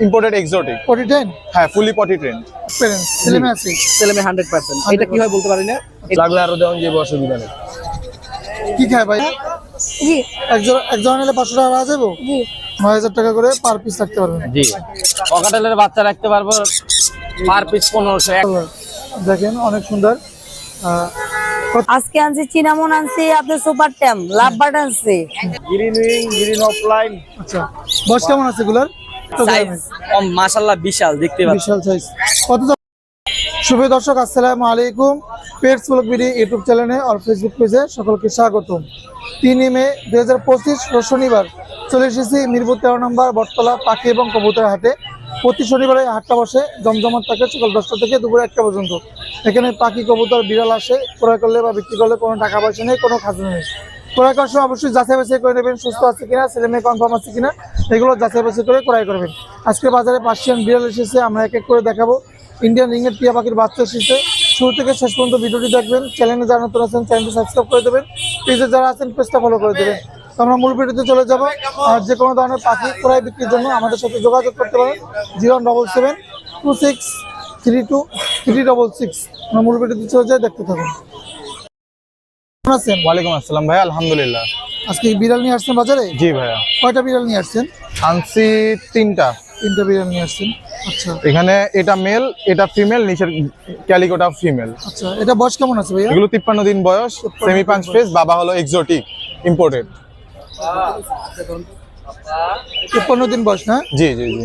Imported exotic potty train হ্যাঁ fully potty train experience ছেলে মেয়ে আছে? ছেলে মেয়ে হান্ড্রেড পার্সেন্ট এটা কি হয় বলতে পারি না? লাগলে আরও দেওয়া যাবে অসুবিধা নেই। কি খায় ভাই? জি। একজন একজন নিলে পাঁচশো টাকা পাওয়া যাব? জি। নয় হাজার টাকা করে পার পিস রাখতে পারবেন জি। পকাটেলের বাচ্চা রাখতে পারব পার পিস পনেরোশো। দেখেন অনেক সুন্দর। আহ, আজকে আনছি চিনামন আনছি আপনার সুপার ট্যাম লাভ বাট আনছি। গ্রিন উইং গ্রিন অফলাইন আচ্ছা বয়স কেমন আছে এগুলার? তো মাশাল্লাহ বিশাল দেখতে বিশাল সাইজ কত শুভ দর্শক আসসালামু আলাইকুম। পেটস ব্লগ বিডি ইউটিউব চ্যানেলে আর ফেসবুক পেজে সকলকে স্বাগতম। তিনই মে হাজার পঁচিশ শনিবার। চলে এসেছি মিরপুর তেরো নম্বর বটতলা পাখি এবং কবুতর হাটে। প্রতি শনিবারে হাটটা বসে জমজমাট থাকে সকাল দশটা থেকে দুপুর একটা পর্যন্ত। এখানে পাখি কবুতর বিড়াল আসে ক্রয় করলে বা বিক্রি করলে কোনো টাকা পয়সা নেই কোনো খাজনা নেই। ক্রয় করার সময় অবশ্যই যাচাই বাছাই করে নেবেন, সুস্থ আছে কিনা, ছেলে মেয়ে কনফার্ম আছে কিনা, এগুলো যাচাই বাছাই করে ক্রয় করবেন। আজকে বাজারে পার্সিয়ান বিড়াল এসেছে, আমরা এক এক করে দেখাবো। ইন্ডিয়ান রিংয়ের টিয়া পাখির বাচ্চা এসেছে। শুরু থেকে শেষ পর্যন্ত ভিডিওটি দেখবেন চ্যানেলে যারা নতুন আছেন চ্যানেলটি সাবস্ক্রাইব করে দেবেন পেজে যারা আছেন পেজটা ফলো করে দেবেন। আমরা মূল ভিডিওতে চলে যাব। আর যে কোনো ধরনের পাখি ক্রয় বিক্রির জন্য আমাদের সাথে যোগাযোগ করতে পারেন, zero double seven two six three two three double six. আমরা মূল ভিডিওতে চলে যাই, দেখতে থাকুন। আছেন? ওয়ালাইকুম আসসালাম ভাই আলহামদুলিল্লাহ। আজকে বিড়াল নিয়ে আসছেন বাজারে? জি ভাইয়া। কয়টা বিড়াল নিয়ে আসছেন? আনছি তিনটা। তিনটা বিড়াল নিয়ে আসছেন। আচ্ছা। এখানে এটা মেল এটা ফিমেল নিচের ক্যালিকোটা ফিমেল আচ্ছা এটা বয়স কেমন আছে ভাইয়া? এগুলো তিপ্পান্ন দিন বয়স সেমি পাঁচ ফেস বাবা হলো এক্সোটিক ইম্পোর্টেড তিপ্পান্ন দিন বয়স না? জি জি জি।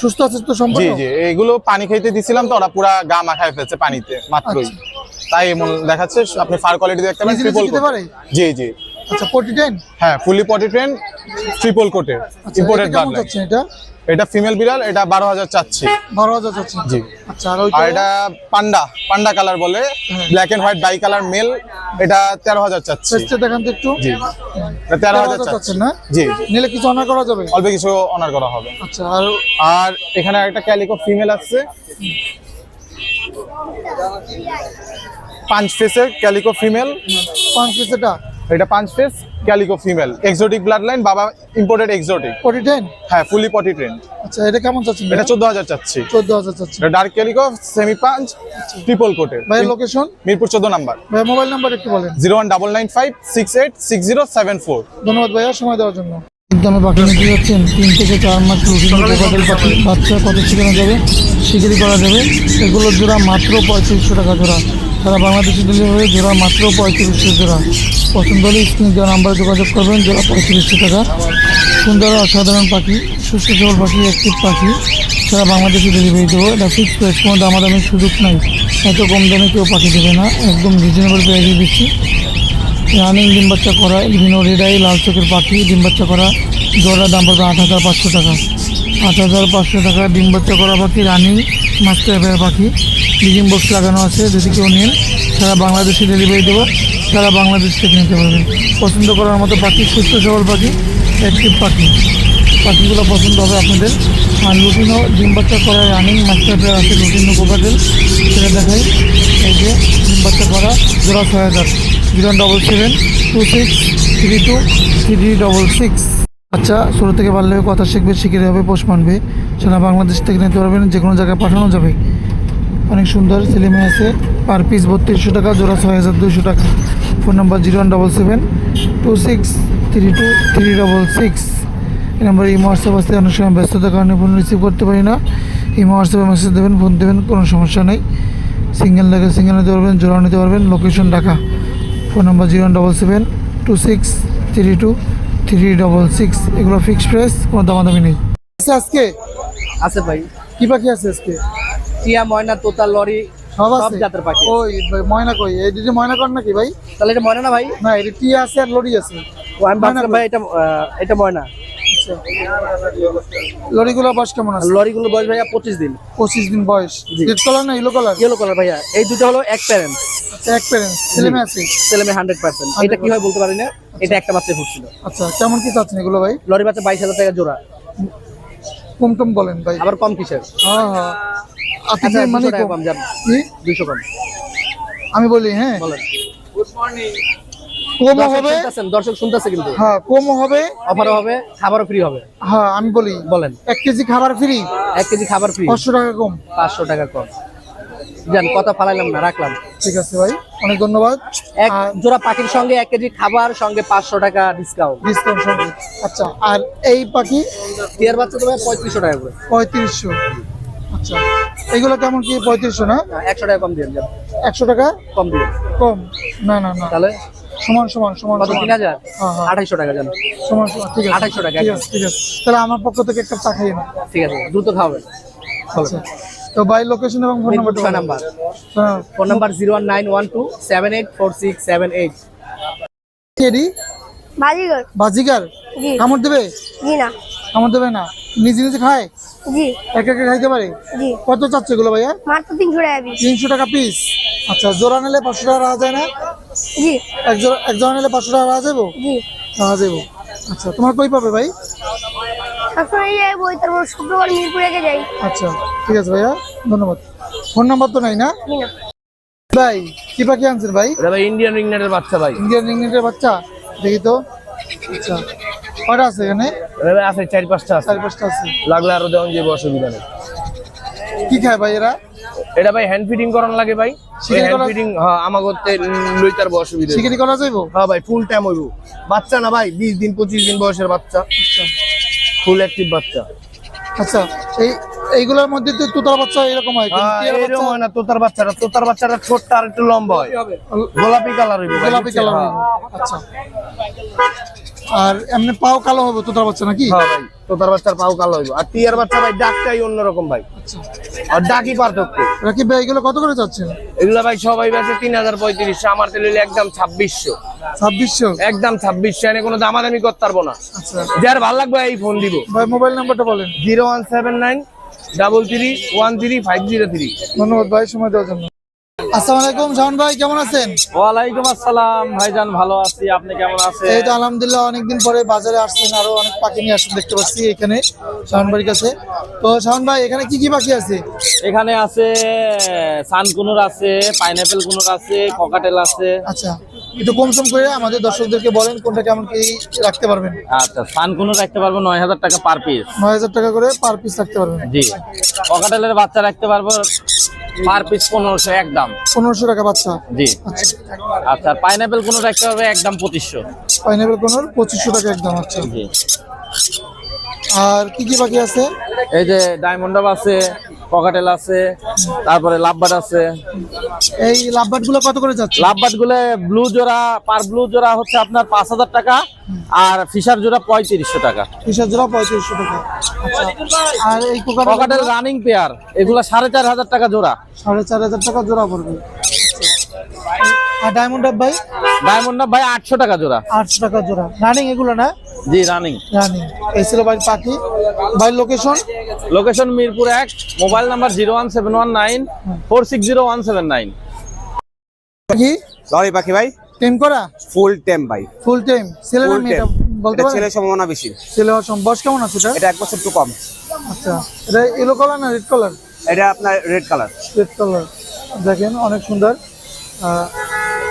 সুস্থ আছে তো জি সম্পূর্ণ? জি এগুলো পানি খাইতে দিছিলাম তো ওরা পুরা গা মাখায় ফেলছে পানিতে মাত্রই। তাই এমন দেখাচ্ছে আপনি ফার কোয়ালিটি দেখতে পারেন ট্রিপল জি জি। আচ্ছা ফোর্টি টেন হ্যাঁ ফুলি পটি ট্রেন ট্রিপল কোটের ইম্পোর্টেড যাচ্ছেন এটা এটা? ফিমেল বিড়াল এটা বারো হাজার চাচ্ছি। বারো হাজার যাচ্ছেন জি। আচ্ছা আর এটা পান্ডা পান্ডা কালার বলে। Black and white die colour male এটা তেরো হাজার চাচ্ছি। দেখান তো একটু। জি। তেরো হাজার চাচ্ছেন চাচ্ছি। না? জি। নিলে কিছু অনার করা যাবে? অল্প কিছু অনার করা হবে। আচ্ছা আর আর এখানে একটা ক্যালিকো ফিমেল আছে পাঁচ ফেসের ক্যালিকো ফিমেল পাঁচ পিস এটা এটা পাঁচ face calico female exotic blood line বাবা ইম্পোর্টেড এক্সোটিক পটি ট্রেন হ্যাঁ ফুলি পটি ট্রেন আচ্ছা এটা কেমন চাচ্ছেন এটা চোদ্দ হাজার চাচ্ছি। চোদ্দ হাজার চাচ্ছেন। এটা ডার্ক ক্যালিকো সেমি পাঁচ ট্রিপল কোটের ভাই লোকেশন মিরপুর চোদ্দ নাম্বার। ভাই মোবাইল নাম্বার একটু বলেন। Zero one double nine five six eight six zero seven four. ধন্যবাদ ভাইয়া সময় দেওয়ার জন্য। দামে পাখি নিতে যাচ্ছেন তিন থেকে চার মাস বাচ্চা কত শেখানো যাবে শিকারি করা যাবে। এগুলোর জোড়া মাত্র পঁয়ত্রিশশো টাকা জোড়া। সারা বাংলাদেশে ডেলিভারি জোড়া মাত্র পঁয়ত্রিশশো জোড়া। পছন্দ হলে স্ক্রিন দেওয়া নাম্বারে যোগাযোগ করবেন, জোড়া পঁয়ত্রিশশো টাকা। সুন্দর অসাধারণ পাখি, সুস্থ সবল পাখি অ্যাক্টিভ পাখি। সারা বাংলাদেশে ডেলিভারি দেবো। এটা ফিক্সড প্রাইস কোনো দামাদামির সুযোগ নাই। এত কম দামে কেউ পাখি দেবে না। একদম রিজনেবল প্রাইসে দিচ্ছি। রানিং ডিম বাচ্চা করা বিভিন্ন রেডাই লাল চোখের পাখি, ডিম বাচ্চা করা। জোড়া দাম পড়বে আট হাজার পাঁচশো টাকা। আট হাজার পাঁচশো টাকা ডিম বাচ্চা করা পাখি রানিং মাস্টার এফের পাখি ব্লিডিং বক্স লাগানো আছে, যদি কেউ নেন, সারা বাংলাদেশে ডেলিভারি দেবো, সারা বাংলাদেশ থেকে নিতে পারবেন পছন্দ করার মতো পাখি, সুস্থ সবল পাখি অ্যাক্টিভ পাখি। পাখিগুলো পছন্দ হবে আপনাদের। আর লুটিনও ডিম বাচ্চা করা রানিং মাস্টার পেয়ার আছে, লুটিনো কোকাটেল সেটা দেখাই। এই যে ডিম বাচ্চা করা, জোড়া ছয় হাজার। Zero double seven two six three two three double six আচ্ছা শুরু থেকে পারলে কথা শিখবে, শিখে হবে পোষ মানবে। সারা বাংলাদেশ থেকে নিতে পারবেন যে কোনো জায়গায় পাঠানো যাবে। অনেক সুন্দর ছেলে মেয়ে আছে, পার পিস বত্রিশশো টাকা, জোড়া ছয় হাজার দুশো টাকা। Phone number zero one double seven two six three two three double six. এই নাম্বার ইমো, হোয়াটসঅ্যাপ আসতে অনেক সময় ব্যস্ততার কারণে ফোন রিসিভ করতে পারি না। ইমো, হোয়াটসঅ্যাপে মেসেজ দেবেন, ফোন দেবেন, কোনো সমস্যা নেই। সিঙ্গেল লাগে, সিঙ্গেল নিতে পারবেন জোড়া নিতে পারবেন। Location Dhaka. Phone number zero one double seven two six three two three double six এগুলো ফিক্সড প্রাইস কোনো দামাদামি নেই। আছে আজকে? আছে ভাই। কি পাখি আছে আজকে? টিয়া ময়না তোতা লরি সব আছে? জাতের পাখি ওই ভাই, ময়না কই? এই যদি ময়না কর নাকি ভাই? তাহলে এটা ময়না না ভাই? না এটা টিয়া আছে আর লরি আছে। ও আমি ভাবছিলাম ভাই এটা আহ, এটা ময়না। আচ্ছা লরিগুলো বয়স কেমন আছে? লরিগুলো বয়স ভাইয়া পঁচিশ দিন। পঁচিশ দিন বয়স। রেড কালার না ইলো কালার ইয়েলো কালার ভাইয়া। এই দুটো হলো এক প্যারেন্ট এক প্যারেন্ট ছেলে মেয়ে আছে? ছেলে মেয়ে হান্ড্রেড পার্সেন্ট এটা কি হয় বলতে পারি না? এটা একটা বাচ্চা ফুটছিল আচ্ছা কেমন কি চাচ্ছেন এগুলো ভাই? লরি বাচ্চা বাইশ হাজার টাকা জোড়া। কম কম বলেন ভাই। আবার কম কিসের? হ্যাঁ হ্যাঁ। আপনি আচ্ছা মানে কম- যান। কম। আমি বলি হ্যাঁ। বলেন। কমও হবে। দর্শক শুনতেছে কিন্তু। হ্যাঁ কমও হবে। অফারও হবে খাবারও ফ্রি হবে। হ্যাঁ আমি বলি বলেন। এক কেজি খাবার ফ্রি এক কেজি খাবার ফ্রি পাঁচশো টাকা কম। পাঁচশো টাকা কম। যান কথা ফালাইলাম না রাখলাম। ঠিক আছে ভাই অনেক ধন্যবাদ। এক জোড়া পাখির সঙ্গে এক কেজি খাবার সঙ্গে পাঁচশো টাকা ডিসকাউন্ট ডিসকাউন্ট সঙ্গে। আচ্ছা আর এই পাখি? টিয়ার বাচ্চা তোমার পঁয়ত্রিশশো টাকা করে। পঁয়ত্রিশশো। আচ্ছা এগুলো কেমন কি পঁয়ত্রিশশো না? একশো টাকা কম দিয়ে একশো টাকা? কম দিয়ে কম। না না না। তাহলে? সমান সমান সমান কত। তিন হাজার? হ্যাঁ, হ্যাঁ। আঠাইশো টাকা যান সমান সমান ঠিক আছে। 2800 টাকা ঠিক আছে ঠিক আছে। তাহলে আমার পক্ষ থেকে একটা চা খাইয়ে না ঠিক আছে দ্রুত খাওয়াবেন আচ্ছা। তো বাই লোকেশন এবং ফোন নাম্বার ছয় নাম্বার। হ্যাঁ। Phone number zero one nine one two seven eight four six seven eight KD? বাজিগর। বাজিকার জি। কামড় দেবে? জি না। কামড় দেবে না। নিজে নিজে খায়? জি। একা একা খাইতে পারে? জি। কত চাচ্ছে এগুলো ভাইয়া? মাত্র তিনশো টাকা পিস তিনশো টাকা পিস আচ্ছা জোড়া নিলে পাঁচশো টাকা রাখা যায় না? জি। এক জোড়া এক নিলে পাঁচশো টাকা রাখা যাব জি। রাখা যাব আচ্ছা তোমার কই পাবে ভাই? সবসময় যাই বই তারপর শুক্রবার মিরপুরে যাই। আচ্ছা ঠিক আছে ভাইয়া ধন্যবাদ। ফোন নাম্বার তো নাই না? ভাই কি পাখি আনছেন ভাই? এটা ভাই ইন্ডিয়ান রিংনেটের বাচ্চা ভাই। ইন্ডিয়ান ইংলিশের বাচ্চা? দেখি তো। আচ্ছা কটা আছে এখানে? আছে চার পাঁচটা আছে। চার পাঁচটা আছে। লাগলে আরও দেওয়া যাবে অসুবিধা নেই। কি খায় ভাই এরা? এটা ভাই হ্যান্ড ফিটিং করানো লাগে ভাই। হ্যান্ড ফিটিং হ্যাঁ আমার করতে লইতার অসুবিধা। শিকারি করা যাইবো? হ্যাঁ ভাই ফুল টাইম হইব। বাচ্চা না ভাই বিশ দিন পঁচিশ দিন বয়সের বাচ্চা। ফুল অ্যাক্টিভ বাচ্চা। আচ্ছা এই এইগুলোর মধ্যে তো তোতার বাচ্চা এরকম হয় কিন্তু হ্যাঁ, এরকম হয় না তোতার বাচ্চাটা। তোতার বাচ্চাটা ছোট্ট আর একটু লম্বা হয়। গোলাপি কালার হইব গোলাপি কালার হ্যাঁ। আচ্ছা। আর এমনি পাও কালো হবে তোতার বাচ্চা নাকি? হ্যাঁ ভাই তোতার বাচ্চার পাও কালো হইব। আর টিয়ার বাচ্চা ভাই ডাকটাই অন্যরকম ভাই। আর ডাকি পার্থক্য। ভাই এগুলো কত করে এগুলা ভাই সবাই বেছে তিন হাজার পঁয়ত্রিশশো আমার তেল একদম ছাব্বিশশো। ছাব্বিশশো? একদম ছাব্বিশশো এনে কোনো দামাদামি করতে পারব না। আচ্ছা। যার ভালো লাগবে এই ফোন দিব। ভাই মোবাইল নাম্বারটা বলেন। Zero one seven nine double three one three five zero three. ধন্যবাদ ভাই সময় দেওয়ার জন্য। আসসালামু আলাইকুম শাওন ভাই কেমন আছেন? ওয়ালাইকুম আসসালাম ভাইজান ভালো আছি আপনি কেমন আছেন? এই তো আলহামদুলিল্লাহ অনেকদিন পরে বাজারে আসছেন আরও অনেক পাখি নিয়ে আসছেন দেখতে পাচ্ছি এখানে শাওন ভাইয়ের কাছে। তো শাওন ভাই এখানে কি কি পাখি আছে? এখানে আছে সানকুনুর আছে পাইনাপেল কুনুর আছে ককাটেল আছে। আচ্ছা একটু কম সম করে আমাদের দর্শকদেরকে বলেন কোনটা কেমন কি রাখতে পারবেন? আচ্ছা সানকুনুর রাখতে পারব নয় হাজার টাকা পার পিস। নয় হাজার টাকা করে পার পিস রাখতে পারবেন। জি ককাটেলের বাচ্চা রাখতে পারব পার পিস পনেরোশো একদম। পনেরোশো টাকা বাচ্চা? জি। আচ্ছা। আচ্ছা পাইনাপেল কোনটা একটা হবে একদম পঁচিশশো। পাইনাপেল কোনোর পঁচিশশো টাকা একদম আচ্ছা। জি। আর কি কি পাখি আছে? এই যে ডায়মন্ড আছে ককাটেল আছে তারপরে লাভবাট আছে। এই লাভবাটগুলো কত করে যাচ্ছে? লাভবাটগুলো ব্লু জোড়া পার ব্লু জোড়া হচ্ছে আপনার পাঁচ হাজার টাকা আর ফিশার জোড়া পঁয়ত্রিশশো টাকা। ফিশার জোড়া পঁয়ত্রিশশো টাকা। আচ্ছা আর এই ককাটেল রানিং পেয়ার এগুলা সাড়ে চার হাজার টাকা জোড়া। সাড়ে চার হাজার টাকা জোড়া পড়বে। আর ডায়মন্ড ভাই? ডায়মন্ড ভাই আটশো টাকা জোড়া। আটশো টাকা জোড়া। রানিং এগুলো না? জি রানিং রানিং এই ছিল ভাই পাখি। ভাই লোকেশন লোকেশন মিরপুর এক mobile number zero one seven one nine four six zero one seven nine পাখি? লরি পাখি ভাই। টেম করা? ফুল টেম ভাই। ফুল টাইম ছেলে না মেয়েটা বলতে এটা পারেন সম্ভাবনা বেশি। ছেলে হওয়ার সম্ভব। বয়স কেমন আছে এটা? এটা এক বছর একটু কম। আচ্ছা। এটা ইয়েলো কালার না রেড কালার এটা আপনার রেড কালার রেড কালার দেখেন অনেক সুন্দর। আহ,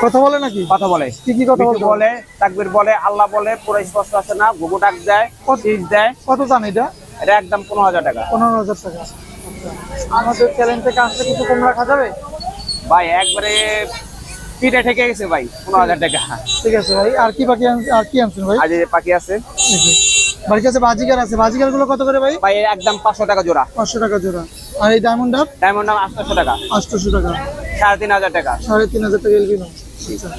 কথা বলে নাকি? কথা বলে। কি কি কথা বলে তাকবির বলে আল্লাহ বলে পুরো স্পষ্ট আছে না গোবো ডাক দেয় শীষ দেয়। কত জান এটা? এটা একদম পনেরো হাজার টাকা। পনেরো হাজার টাকা। আচ্ছা। আমাদের চ্যালেঞ্জ থেকে আসলে কিছু কম রাখা যাবে? ভাই একবারে পিঠে ঠেকে গেছে ভাই পনেরো হাজার টাকা। ঠিক আছে ভাই আর কি বাকি আর কি আনছেন ভাই? যে পাখি আছে। বাড়ির কাছে বাজিকার আছে বাজিকারগুলো কত করে ভাই? ভাই একদম পাঁচশো টাকা জোড়া। পাঁচশো টাকা জোড়া। আর এই ডায়মন্ড আপ ডায়মন্ড দাম আটশোশো টাকা। আটশোশো টাকা। সাড়ে তিন হাজার টাকা। সাড়ে তিন হাজার টাকা এলবিনো। আচ্ছা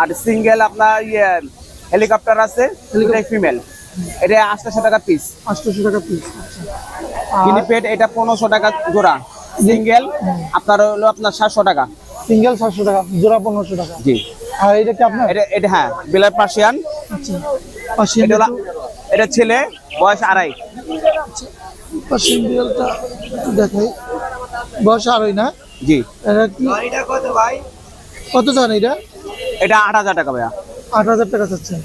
আর সিঙ্গেল আপনার ইয়ে হেলিকপ্টার আছে দুটাই ফিমেল এটা আটশোশো টাকা পিস আটশোশো টাকা পিস আচ্ছা। আর গিনিপেড এটা পনেরোশো টাকা জোড়া। সিঙ্গেল আপনার হলো আপনার সাতশো টাকা। সিঙ্গেল সাতশো টাকা জোড়া পনেরোশো টাকা। জি। আর এটা কি আপনার? এটা এটা হ্যাঁ বিলার পার্সিয়ান। আচ্ছা। এটা ছেলে বয়স আড়াই। পাশে বিড়ালটা একটু দেখাই। বয়স আড়াই না? জি। এটা কি কত চান এটা? এটা আট হাজার টাকা ভাইয়া। আট হাজার টাকা চাচ্ছেন।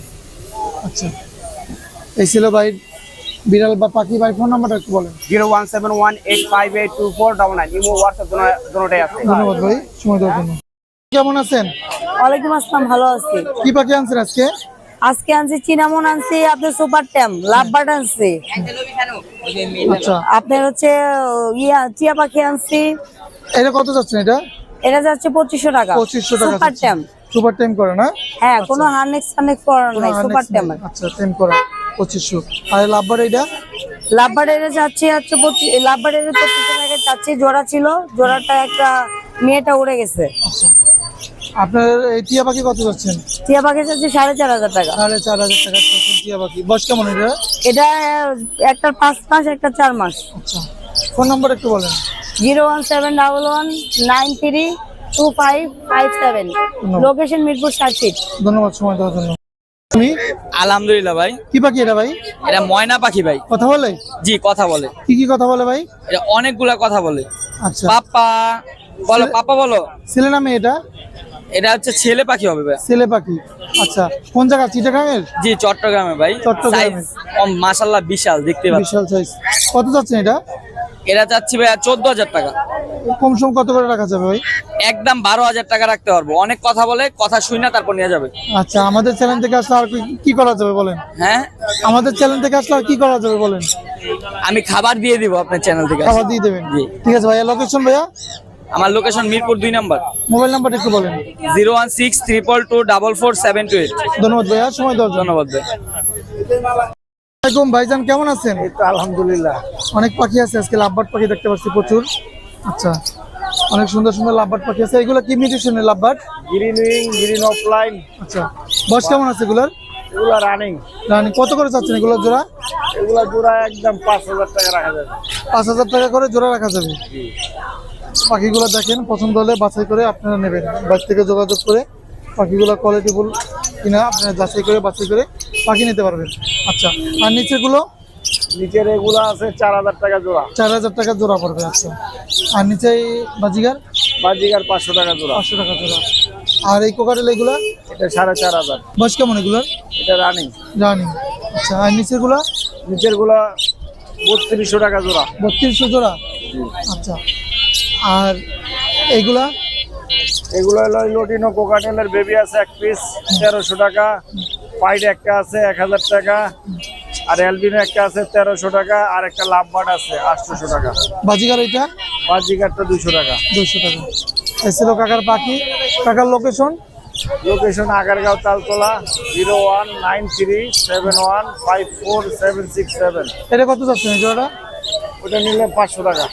আচ্ছা। এই ছিল ভাই বিড়াল বা পাখি ভাই ফোন নাম্বারটা একটু বলেন। Zero one seven one eight five eight two four double nine. Imo WhatsApp দুটোটাই আছে। ধন্যবাদ ভাই সময় দেওয়ার জন্য। কেমন আছেন? ওয়ালাইকুম আসসালাম ভালো আছি। কি পাখি আনছেন আজকে? আজকে আনছি চিনামন আনছি আপনার সুপার ট্যাম লাভবার্ড আনছি। আচ্ছা। আপনার হচ্ছে ইয়া টিয়া পাখি আনছি। এটা কত যাচ্ছেন এটা? এটা যাচ্ছে পঁচিশশো টাকা। পঁচিশশো টাকা সুপার ট্যাম সুপার করে না? হ্যাঁ কোনো হার্নেক্স ফার্নেক্স করার নাই সুপার ট্যাম আচ্ছা টাইম করা পঁচিশশো। আর লাভবার এটা লাভবার্ড এটা যাচ্ছে হচ্ছে লাভবার্ড এটা পঁচিশশো টাকা যাচ্ছে জোড়া ছিল জোড়াটা একটা মেয়েটা উড়ে গেছে। আচ্ছা। আপনার এই টিয়া পাখি কত যাচ্ছেন? টিয়া পাখি যাচ্ছে সাড়ে চার হাজার টাকা। সাড়ে চার হাজার টাকা টিয়া পাখি। বয়স কেমন এটা এটা একটা পাঁচ মাস একটা চার মাস। আচ্ছা। ফোন নাম্বার একটু বলেন। Zero one seven double one nine three two five five seven. Location Mirpur fit ধন্যবাদ সময় দেওয়ার জন্য। তুমি? আলহামদুলিল্লাহ ভাই। কি পাখি এটা ভাই? এটা ময়না পাখি ভাই। কথা বলে? জি কথা বলে। কি কি কথা বলে ভাই? এটা অনেকগুলা কথা বলে। আচ্ছা। পাপা বলো পাপা বলো। ছেলে নামে এটা? এটা হচ্ছে ছেলে পাখি হবে ভাই। ছেলে পাখি। আচ্ছা কোন জায়গা? চিটাগাঙের? জি চট্টগ্রামে ভাই। চট্টগ্রামে। মাসাল্লাহ বিশাল দেখতে পাচ্ছি বিশাল সাইজ কত যাচ্ছেন এটা? এটা চাচ্ছি ভাই চোদ্দ হাজার টাকা। কম সম কত করে রাখা যাবে ভাই? একদম বারো হাজার টাকা রাখতে পারব। অনেক কথা বলে কথা শুই না তারপর নিয়ে যাবে। আচ্ছা আমাদের চ্যানেল থেকে আসলে আর কি- করা যাবে বলেন? হ্যাঁ? আমাদের চ্যানেল থেকে আসলে আর কি করা যাবে বলেন? আমি খাবার দিয়ে দিব আপনার চ্যানেল থেকে। খাবার দিয়ে দেবেন? জি। ঠিক আছে ভাইয়া লোকেশন ভাইয়া? আমার লোকেশন মিরপুর দুই নাম্বার। মোবাইল নাম্বারটা একটু বলেন। Zero one six triple two double four seven two eight ধন্যবাদ ভাইয়া সময় দেওয়ার জন্য। ধন্যবাদ ভাই আসসালামাইকুম ভাইজান কেমন আছেন? আলহামদুলিল্লাহ। অনেক পাখি আছে আজকে পাখি দেখতে পাচ্ছি প্রচুর। আচ্ছা অনেক সুন্দর সুন্দর পাখি আছে। এগুলো কি মিউটেশনের lovebird green wing green offline আচ্ছা বয়স কেমন আছে এগুলোর? এগুলো রানিং রানি কত করে চাচ্ছেন জোড়া? এগুলো জোড়া একদম পাঁচ হাজার টাকা রাখা যাবে। পাঁচ হাজার টাকা করে জোড়া রাখা যাবে? পাখিগুলো দেখেন পছন্দ হলে বাছাই করে আপনারা নেবেন। বাইর থেকে যোগাযোগ করে পাখিগুলো কোয়ালিটিফুল কিনা আপনারা যাচাই করে বাছাই করে পাখি নিতে পারবেন। আচ্ছা আর নিচেগুলো নিচের এগুলো আছে চার হাজার টাকা জোড়া। চার হাজার টাকা জোড়া পড়বে আচ্ছা। আর নিচে এই বাজিগার বাজিকার পাঁচশো টাকা জোড়া। পাঁচশো টাকা জোড়া। আর এই কোকাটেল এগুলা? এটা সাড়ে চার হাজার। বয়স কেমন এগুলার? এটা রানিং। রানিং। আচ্ছা আর নিচেরগুলা? নিচেরগুলো বত্রিশশো টাকা জোড়া। বত্রিশশো জোড়া? আচ্ছা আর এইগুলা? এগুলো হলো লোটিনো কোকাটেলের বেবি আছে এক পিস তেরোশো টাকা। পাইড একটা আছে এক হাজার টাকা। আর অ্যালবিনো একটা আছে তেরোশো টাকা। আর একটা লাভবার্ড আছে আটশোশো টাকা। বাজিগার এইটা বাজিকারটা দুশো টাকা। দুশো টাকা। এই ছিল কাকার পাখি। কাকার location location Agargaon Taltola zero one nine three seven one five four seven six seven এটা কত যাচ্ছে জোড়াটা? ওটা নিলে পাঁচশো টাকা।